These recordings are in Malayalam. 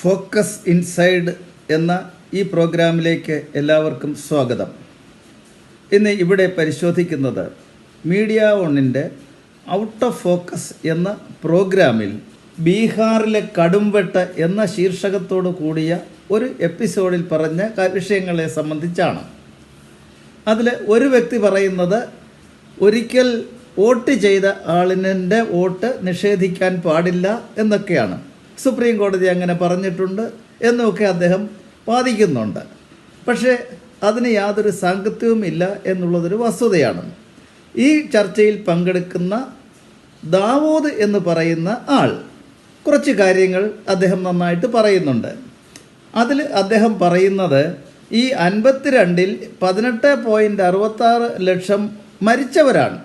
ഫോക്കസ് ഇൻസൈഡ് എന്ന ഈ പ്രോഗ്രാമിലേക്ക് എല്ലാവർക്കും സ്വാഗതം. ഇന്ന് ഇവിടെ പരിശോധിക്കുന്നത് മീഡിയ വണ്ണിന്റെ ഔട്ട് ഓഫ് ഫോക്കസ് എന്ന പ്രോഗ്രാമിൽ ബീഹാറിലെ കടുംവെട്ട് എന്ന ശീർഷകത്തോടു കൂടിയ ഒരു എപ്പിസോഡിൽ പറഞ്ഞ വിഷയങ്ങളെ സംബന്ധിച്ചാണ്. അതിൽ ഒരു വ്യക്തി പറയുന്നത് ഒരിക്കൽ വോട്ട് ചെയ്ത ആളിനെ വോട്ട് നിഷേധിക്കാൻ പാടില്ല എന്നൊക്കെയാണ്. സുപ്രീം കോടതി അങ്ങനെ പറഞ്ഞിട്ടുണ്ട് എന്നൊക്കെ അദ്ദേഹം വാദിക്കുന്നുണ്ട്. പക്ഷേ അതിന് യാതൊരു സാങ്കത്യവും ഇല്ല എന്നുള്ളതൊരു വസ്തുതയാണ്. ഈ ചർച്ചയിൽ പങ്കെടുക്കുന്ന ദാവോദ് എന്ന് പറയുന്ന ആൾ കുറച്ച് കാര്യങ്ങൾ അദ്ദേഹം നന്നായിട്ട് പറയുന്നുണ്ട്. അതിൽ അദ്ദേഹം പറയുന്നത് ഈ അൻപത്തിരണ്ടിൽ പതിനെട്ട് പോയിന്റ് അറുപത്താറ് ലക്ഷം മരിച്ചവരാണ്.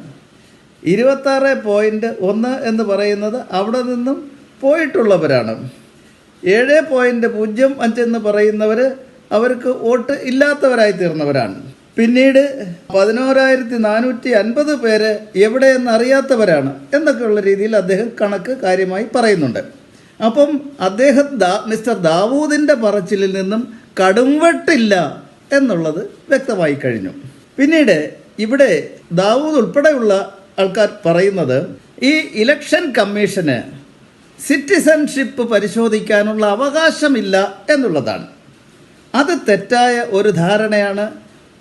ഇരുപത്താറ് പോയിന്റ് ഒന്ന് എന്ന് പറയുന്നത് അവിടെ നിന്നും പോയിട്ടുള്ളവരാണ്. ഏഴ് പോയിന്റ് പൂജ്യം അഞ്ചെന്ന് പറയുന്നവർ അവർക്ക് വോട്ട് ഇല്ലാത്തവരായി തീർന്നവരാണ്. പിന്നീട് പതിനോരായിരത്തി നാനൂറ്റി അൻപത് പേര് എവിടെയെന്ന് അറിയാത്തവരാണ് എന്നൊക്കെയുള്ള രീതിയിൽ അദ്ദേഹം കണക്ക് കാര്യമായി പറയുന്നുണ്ട്. അപ്പം അദ്ദേഹം ദാ മിസ്റ്റർ ദാവൂദിന്റെ പറച്ചിലിൽ നിന്നും കടുംവെട്ടില്ല എന്നുള്ളത് വ്യക്തമായി കഴിഞ്ഞു. പിന്നീട് ഇവിടെ ദാവൂദ് ഉൾപ്പെടെയുള്ള ആൾക്കാർ പറയുന്നത് ഈ ഇലക്ഷൻ കമ്മീഷന് സിറ്റിസൺഷിപ്പ് പരിശോധിക്കാനുള്ള അവകാശമില്ല എന്നുള്ളതാണ്. അത് തെറ്റായ ഒരു ധാരണയാണ്.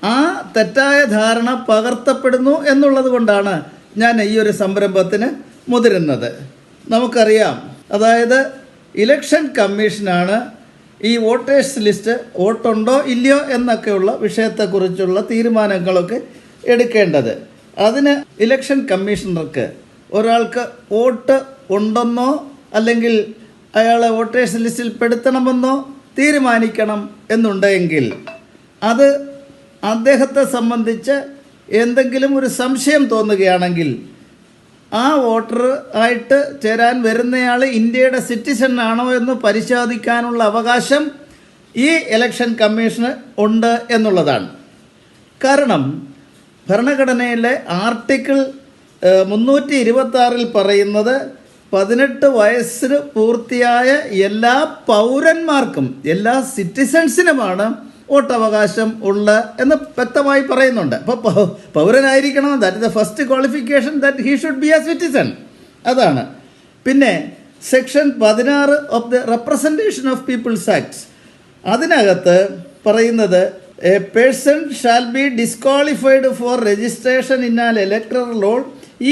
ആ തെറ്റായ ധാരണ പകർത്തപ്പെടുന്നു എന്നുള്ളത് കൊണ്ടാണ് ഞാൻ ഈ ഒരു സംരംഭത്തിന് മുതിരുന്നത്. നമുക്കറിയാം. അതായത് ഇലക്ഷൻ കമ്മീഷനാണ് ഈ വോട്ടേഴ്സ് ലിസ്റ്റ് വോട്ടുണ്ടോ ഇല്ലയോ എന്നൊക്കെയുള്ള വിഷയത്തെക്കുറിച്ചുള്ള തീരുമാനങ്ങളൊക്കെ എടുക്കേണ്ടത്. അതിന് ഇലക്ഷൻ കമ്മീഷണർക്ക് ഒരാൾക്ക് വോട്ട് ഉണ്ടെന്നോ അല്ലെങ്കിൽ അയാളെ വോട്ടേഴ്സ് ലിസ്റ്റിൽ പെടുത്തണമെന്നോ തീരുമാനിക്കണം എന്നുണ്ടെങ്കിൽ അത് അദ്ദേഹത്തെ സംബന്ധിച്ച് എന്തെങ്കിലും ഒരു സംശയം തോന്നുകയാണെങ്കിൽ ആ വോട്ടർ ആയിട്ട് ചേരാൻ വരുന്നയാൾ ഇന്ത്യയുടെ സിറ്റിസൺ ആണോ എന്ന് പരിശോധിക്കാനുള്ള അവകാശം ഈ ഇലക്ഷൻ കമ്മീഷന് ഉണ്ട് എന്നുള്ളതാണ്. കാരണം ഭരണഘടനയിലെ ആർട്ടിക്കിൾ മുന്നൂറ്റി ഇരുപത്തി പറയുന്നത് പതിനെട്ട് വയസ്സിന് പൂർത്തിയായ എല്ലാ പൗരന്മാർക്കും എല്ലാ സിറ്റിസൺസിനുമാണ് വോട്ടവകാശം ഉള്ള എന്ന് വ്യക്തമായി പറയുന്നുണ്ട്. അപ്പോൾ പൗരനായിരിക്കണം. That the first qualification that he should be a citizen അതാണ്. പിന്നെ സെക്ഷൻ പതിനാറ് of the representation of people's acts അതിനകത്ത് പറയുന്നത് a person shall be disqualified for registration in an electoral roll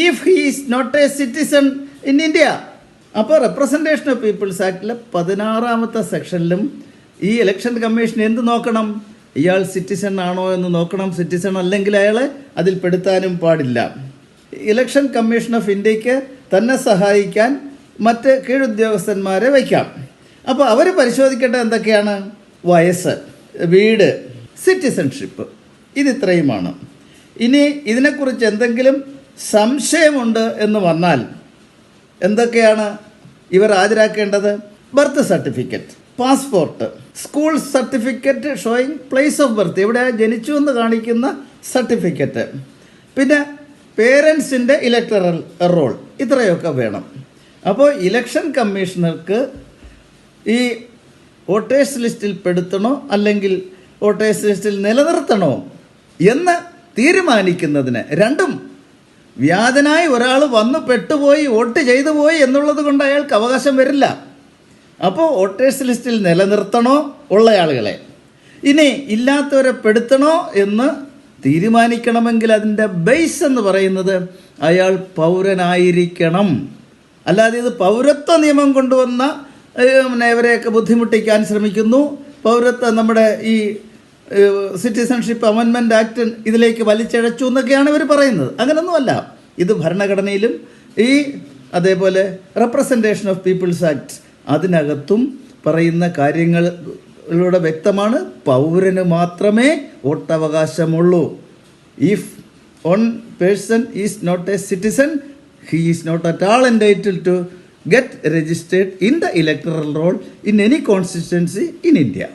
if he is not a citizen in India അപ്പോൾ റെപ്രസെന്റേഷൻ ഓഫ് പീപ്പിൾസ് ആക്ടിലെ പതിനാറാമത്തെ സെക്ഷനിലും ഈ ഇലക്ഷൻ കമ്മീഷൻ എന്ത് നോക്കണം? ഇയാൾ സിറ്റിസൺ ആണോ എന്ന് നോക്കണം. സിറ്റിസൺ അല്ലെങ്കിൽ അയാളെ അതിൽ പെടുത്താനും പാടില്ല. ഇലക്ഷൻ കമ്മീഷൻ ഓഫ് ഇന്ത്യയ്ക്ക് തന്നെ സഹായിക്കാൻ മറ്റ് കീഴുദ്യോഗസ്ഥന്മാരെ വയ്ക്കാം. അപ്പോൾ അവർ പരിശോധിക്കേണ്ട എന്തൊക്കെയാണ്? വയസ്സ് വീട് സിറ്റിസൺഷിപ്പ് ഇതിത്രയുമാണ്. ഇനി ഇതിനെക്കുറിച്ച് എന്തെങ്കിലും സംശയമുണ്ട് എന്ന് വന്നാൽ എന്തൊക്കെയാണ് ഇവർ ഹാജരാക്കേണ്ടത്? Birth certificate passport school certificate showing place of birth ഇവിടെ ജനിച്ചു എന്ന് കാണിക്കുന്ന സർട്ടിഫിക്കറ്റ് പിന്നെ പേരൻസിന്റെ ഇലക്ടറൽ റോൾ ഇത്രയൊക്കെ വേണം. അപ്പോൾ ഇലക്ഷൻ കമ്മീഷണർക്ക് ഈ വോട്ടേഴ്സ് ലിസ്റ്റിൽ പെടുത്തണോ അല്ലെങ്കിൽ വോട്ടേഴ്സ് ലിസ്റ്റിൽ നിലനിർത്തണോ എന്ന് തീരുമാനിക്കുന്നതിന് രണ്ടും വ്യാജനായി ഒരാൾ വന്ന് പെട്ടുപോയി വോട്ട് ചെയ്തു പോയി എന്നുള്ളത് കൊണ്ട് അയാൾക്ക് അവകാശം വരില്ല. അപ്പോൾ വോട്ടേഴ്സ് ലിസ്റ്റിൽ നിലനിർത്തണോ ഉള്ള ആളുകളെ? ഇനി ഇല്ലാത്തവരെ പെടുത്തണോ എന്ന് തീരുമാനിക്കണമെങ്കിൽ അതിന്റെ ബേസ് എന്ന് പറയുന്നത് അയാൾ പൗരനായിരിക്കണം. അല്ലാതെ ഇത് പൗരത്വ നിയമം കൊണ്ടുവന്ന പിന്നെ ഇവരെയൊക്കെ ബുദ്ധിമുട്ടിക്കാൻ ശ്രമിക്കുന്നു. പൗരത്വ നമ്മുടെ ഈ സിറ്റിസൺഷിപ്പ് അമെൻമെന്റ് ആക്ട് ഇതിലേക്ക് വലിച്ചഴച്ചു എന്നൊക്കെയാണ് ഇവർ പറയുന്നത്. അങ്ങനൊന്നുമല്ല. ഇത് ഭരണഘടനയിലും ഈ അതേപോലെ റെപ്രസെന്റേഷൻ ഓഫ് പീപ്പിൾസ് ആക്ട് അതിനകത്തും പറയുന്ന കാര്യങ്ങളിലൂടെ വ്യക്തമാണ്. പൗരന് മാത്രമേ വോട്ടവകാശമുള്ളൂ. If one person is not a citizen he is not at all entitle to get registered in the electoral roll in any constituency in India